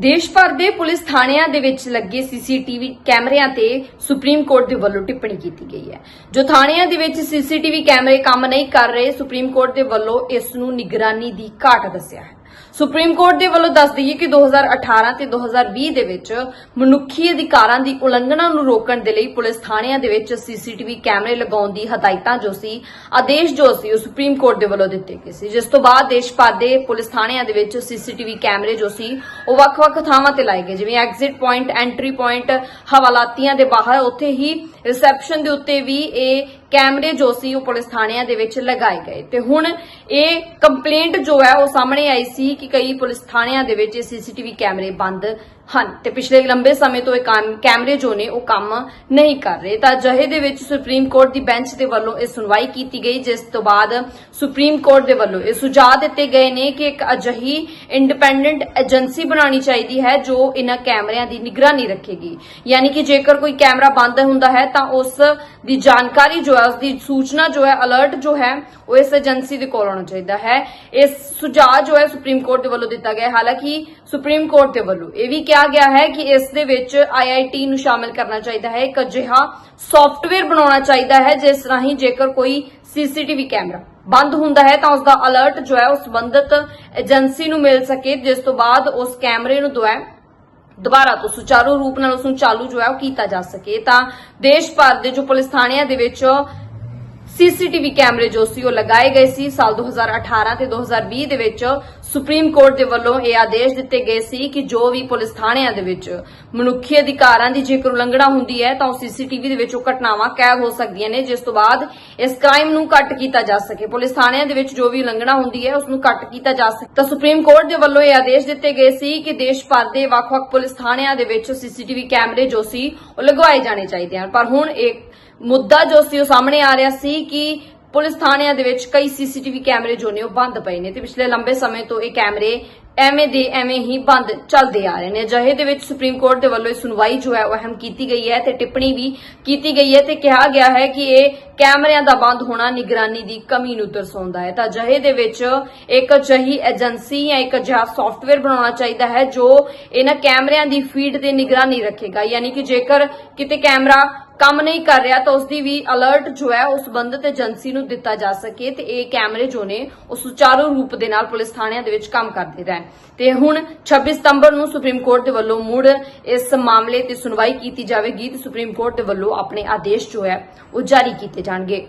ਦੇਸ਼ ਭਰ ਦੇ ਪੁਲਿਸ ਥਾਣਿਆਂ ਦੇ ਵਿੱਚ ਲੱਗੇ ਸੀਸੀਟੀਵੀ ਕੈਮਰਿਆਂ ਤੇ ਸੁਪਰੀਮ ਕੋਰਟ ਦੇ ਵੱਲੋਂ ਟਿੱਪਣੀ ਕੀਤੀ ਗਈ ਹੈ। ਜੋ ਥਾਣਿਆਂ ਦੇ ਵਿੱਚ ਸੀਸੀਟੀਵੀ ਕੈਮਰੇ ਕੰਮ ਨਹੀਂ ਕਰ ਰਹੇ, ਸੁਪਰੀਮ ਕੋਰਟ ਦੇ ਵੱਲੋਂ ਇਸ ਨੂੰ ਨਿਗਰਾਨੀ ਦੀ ਘਾਟ ਦੱਸਿਆ ਹੈ। ਸੁਪਰੀਮ ਕੋਰਟ ਦੇ ਵੱਲੋਂ ਦੱਸ ਦਈਏ ਕਿ 2018 ਤੇ 2020 ਦੇ ਵਿੱਚ ਮਨੁੱਖੀ ਅਧਿਕਾਰਾਂ ਦੀ ਉਲੰਘਣਾ ਨੂੰ ਰੋਕਣ ਦੇ ਲਈ ਪੁਲਿਸ ਥਾਣਿਆਂ ਦੇ ਵਿੱਚ ਸੀਸੀਟੀਵੀ ਕੈਮਰੇ ਲਗਾਉਣ ਦੀ ਹਦਾਇਤਾਂ ਜੋ ਸੀ, ਆਦੇਸ਼ ਜੋ ਸੀ, ਉਹ ਸੁਪਰੀਮ ਕੋਰਟ ਦੇ ਵੱਲੋਂ ਦਿੱਤੇ ਗਏ ਸੀ। ਜਿਸ ਤੋਂ ਬਾਅਦ ਦੇਸ਼ ਭਰ ਦੇ ਪੁਲਿਸ ਥਾਣਿਆਂ ਦੇ ਵਿੱਚ ਸੀਸੀਟੀਵੀ ਕੈਮਰੇ ਜੋ ਸੀ, ਉਹ ਵੱਖ-ਵੱਖ ਥਾਵਾਂ ਤੇ ਲਾਏ ਗਏ, ਜਿਵੇਂ ਐਗਜ਼ਿਟ ਪੁਆਇੰਟ, ਐਂਟਰੀ ਪੁਆਇੰਟ, ਹਵਾਲਾਤੀਆਂ ਦੇ ਬਾਹਰ। ਉੱਥੇ ਹੀ ਰਿਸੈਪਸ਼ਨ ਦੇ ਉੱਤੇ ਵੀ ਇਹ ਕੈਮਰੇ ਜੋ ਸੀ ਉਹ ਪੁਲਿਸ ਥਾਣਿਆਂ ਦੇ ਵਿੱਚ ਲਗਾਏ ਗਏ। ਤੇ ਹੁਣ ਇਹ ਕੰਪਲੇਂਟ ਜੋ ਹੈ ਉਹ ਸਾਹਮਣੇ ਆਈ ਸੀ ਕਿ ਕਈ ਪੁਲਿਸ ਥਾਣਿਆਂ ਦੇ ਵਿੱਚ ਸੀਸੀਟੀਵੀ ਕੈਮਰੇ ਬੰਦ ਹਨ। ਤੇ ਪਿਛਲੇ ਲੰਬੇ ਸਮੇਂ ਤੋਂ ਇਹ ਕੰਮ- ਕੈਮਰੇ ਜੋ ਨੇ, ਉਹ ਕੰਮ ਨਹੀਂ ਕਰ ਰਹੇ। ਤਾਂ ਜਹੇ ਦੇ ਵਿੱਚ ਸੁਪਰੀਮ ਕੋਰਟ ਦੀ ਬੈਂਚ ਦੇ ਵੱਲੋਂ ਇਹ ਸੁਣਵਾਈ ਕੀਤੀ ਗਈ, ਜਿਸ ਤੋਂ ਬਾਅਦ ਸੁਪਰੀਮ ਕੋਰਟ ਦੇ ਵੱਲੋਂ ਇਹ ਸੁਝਾਅ ਦਿੱਤੇ ਗਏ ਨੇ ਕਿ ਇੱਕ ਅਜਿਹੀ ਇੰਡੀਪੈਂਡੈਂਟ ਏਜੰਸੀ ਬਣਾਉਣੀ ਚਾਹੀਦੀ ਹੈ, ਜੋ ਇਹਨਾਂ ਕੈਮਰਿਆਂ ਦੀ ਨਿਗਰਾਨੀ ਰੱਖੇਗੀ। ਯਾਨੀ ਕਿ ਜੇਕਰ ਕੋਈ ਕੈਮਰਾ ਬੰਦ ਹੁੰਦਾ ਹੈ, ਤਾਂ ਉਸ ਦੀ ਜਾਣਕਾਰੀ ਜੋ ਹੈ, ਉਸ ਦੀ ਸੂਚਨਾ ਜੋ ਹੈ, ਅਲਰਟ ਜੋ ਹੈ ਉਹ ਇਸ ਏਜੰਸੀ ਦੇ ਕੋਲ ਆਉਣਾ ਚਾਹੀਦਾ ਹੈ। ਇਸ ਸੁਝਾਅ ਜੋ ਹੈ ਸੁਪਰੀਮ ਕੋਰਟ ਦੇ ਵੱਲੋਂ ਦਿੱਤਾ ਗਿਆ ਹੈ। ਹਾਲਾਂਕਿ ਸੁਪਰੀਮ ਕੋਰਟ ਦੇ ਵੱਲੋਂ ਇਹ ਵੀ ਕਿਹਾ ਗਿਆ ਹੈ ਕਿ ਇਸ ਦੇ ਵਿੱਚ ਆਈਆਈਟੀ ਨੂੰ ਸ਼ਾਮਿਲ ਕਰਨਾ ਚਾਹੀਦਾ ਹੈ। ਇੱਕ ਅਜਿਹਾ ਸੌਫਟਵੇਅਰ ਬਣਾਉਣਾ ਚਾਹੀਦਾ ਹੈ, ਜਿਸ ਰਾਹੀਂ ਜੇਕਰ ਕੋਈ ਸੀਸੀਟੀਵੀ ਕੈਮਰਾ ਬੰਦ ਹੁੰਦਾ ਹੈ, ਤਾਂ ਉਸ ਦਾ ਅਲਰਟ ਜੋ ਹੈ ਉਸ ਸੰਬੰਧਿਤ ਏਜੰਸੀ ਨੂੰ ਮਿਲ ਸਕੇ, ਜਿਸ ਤੋਂ ਬਾਅਦ ਉਸ ਕੈਮਰੇ ਨੂੰ ਦੁਆ ਦੁਬਾਰਾ ਤੋਂ ਸੁਚਾਰੂ ਰੂਪ ਨਾਲ ਉਸ ਨੂੰ ਚਾਲੂ ਜੋ ਹੈ ਉਹ ਕੀਤਾ ਜਾ ਸਕੇ। ਤਾਂ ਦੇਸ਼ ਭਰ ਦੇ ਜੋ ਪੁਲਿਸ ਥਾਣਿਆਂ ਦੇ ਵਿੱਚ ਸੀਸੀਟੀਵੀ ਕੈਮਰੇ ਜੋ ਸੀ ਉਹ ਲਗਾਏ ਗਏ ਸੀ। ਸਾਲ 2018 ਤੇ 2020 ਦੇ ਵਿੱਚ ਸੁਪਰੀਮ ਕੋਰਟ ਦੇ ਵੱਲੋਂ ਇਹ ਆਦੇਸ਼ ਦਿੱਤੇ ਗਏ ਸੀ ਕਿ ਜੋ ਵੀ ਪੁਲਿਸ ਥਾਣਿਆਂ ਦੇ ਵਿੱਚ ਮਨੁੱਖੀ ਅਧਿਕਾਰਾਂ ਦੀ ਜੇਕਰ ਉਲੰਘਣਾ ਹੁੰਦੀ ਹੈ, ਤਾਂ ਉਹ ਸੀਸੀਟੀਵੀ ਦੇ ਵਿੱਚ ਉਹ ਘਟਨਾਵਾਂ ਕੈਦ ਹੋ ਸਕਦੀਆਂ ਨੇ, ਜਿਸ ਤੋਂ ਬਾਅਦ ਇਸ ਕ੍ਰਾਈਮ ਨੂੰ ਘੱਟ ਕੀਤਾ ਜਾ ਸਕੇ। ਪੁਲਿਸ ਥਾਣਿਆਂ ਦੇ ਵਿੱਚ ਜੋ ਵੀ ਉਲੰਘਣਾ ਹੁੰਦੀ ਹੈ, ਉਸ ਨੂੰ ਘੱਟ ਕੀਤਾ ਜਾ ਸਕੇ। ਤਾਂ ਸੁਪਰੀਮ ਕੋਰਟ ਦੇ ਵੱਲੋਂ ਇਹ ਆਦੇਸ਼ ਦਿੱਤੇ ਗਏ ਸੀ ਕਿ ਦੇਸ਼ ਭਰ ਦੇ ਵੱਖ-ਵੱਖ ਪੁਲਿਸ ਥਾਣਿਆਂ ਦੇ ਵਿੱਚ ਸੀਸੀਟੀਵੀ ਕੈਮਰੇ ਜੋ ਸੀ, ਉਹ ਲਗਵਾਏ ਜਾਣੇ ਚਾਹੀਦੇ ਹਨ। ਪਰ ਹੁਣ ਇਹ ਮੁੱਦਾ ਜੋ ਸੀ ਉਹ ਸਾਹਮਣੇ ਆ ਰਿਹਾ ਸੀ ਕਿ ਪੁਲਿਸ ਥਾਣਿਆਂ ਦੇ ਵਿੱਚ ਕਈ ਸੀਸੀਟੀਵੀ ਕੈਮਰੇ ਜੋ ਨੇ ਉਹ ਬੰਦ ਪਏ ਨੇ ਤੇ ਪਿਛਲੇ ਲੰਬੇ ਸਮੇਂ ਤੋਂ ਇਹ ਕੈਮਰੇ ਐਵੇਂ ਦੇ ਐਵੇਂ ਹੀ ਬੰਦ ਚੱਲਦੇ ਆ ਰਹੇ ਨੇ। ਜਹੇ ਦੇ ਵਿੱਚ ਸੁਪਰੀਮ ਕੋਰਟ ਦੇ ਵੱਲੋਂ ਇਹ ਸੁਣਵਾਈ ਜੋ ਹੈ ਉਹ ਅਹਿਮ ਕੀਤੀ ਗਈ ਹੈ ਤੇ ਟਿੱਪਣੀ ਵੀ ਕੀਤੀ ਗਈ ਹੈ ਤੇ ਕਿਹਾ ਗਿਆ ਹੈ ਕਿ ਇਹ ਕੈਮਰਿਆਂ ਦਾ ਬੰਦ ਹੋਣਾ ਨਿਗਰਾਨੀ ਦੀ ਕਮੀ ਨੂੰ ਦਰਸਾਉਂਦਾ ਹੈ। ਤਾਂ ਜਹੇ ਦੇ ਵਿੱਚ ਇੱਕ ਅਜਿਹੀ ਏਜੰਸੀ ਜਾਂ ਇੱਕ ਅਜਿਹਾ ਸੌਫਟਵੇਅਰ ਬਣਾਉਣਾ ਚਾਹੀਦਾ ਹੈ ਜੋ ਇਹਨਾਂ ਕੈਮਰਿਆਂ ਦੀ ਫੀਡ ਤੇ ਨਿਗਰਾਨੀ ਰੱਖੇਗਾ। ਯਾਨੀ ਕਿ ਜੇਕਰ ਕਿਤੇ ਕੈਮਰਾ ਕੰਮ ਨਹੀਂ ਕਰ ਰਿਹਾ ਤਾਂ ਉਸ ਦੀ ਵੀ ਅਲਰਟ ਜੋ ਹੈ ਉਸ ਸੰਬੰਧਿਤ ਏਜੰਸੀ ਨੂੰ ਦਿੱਤਾ ਜਾ ਸਕੇ ਤੇ ਇਹ ਕੈਮਰੇ ਜੋ ਨੇ ਉਹ ਸੁਚਾਰੂ ਰੂਪ ਦੇ ਨਾਲ ਪੁਲਿਸ ਥਾਣਿਆਂ ਦੇ ਵਿੱਚ ਕੰਮ ਕਰਦੇ ਰਹਿਣ। ਤੇ ਹੁਣ 26 ਸਤੰਬਰ ਨੂੰ ਸੁਪਰੀਮ ਕੋਰਟ ਦੇ ਵੱਲੋਂ ਮੁੜ ਇਸ ਮਾਮਲੇ ਤੇ ਸੁਣਵਾਈ ਕੀਤੀ ਜਾਵੇਗੀ ਤੇ ਸੁਪਰੀਮ ਕੋਰਟ ਦੇ ਵੱਲੋਂ ਆਪਣੇ ਆਦੇਸ਼ ਜੋ ਹੈ ਉਹ ਜਾਰੀ ਕੀਤੇ ਜਾਣਗੇ।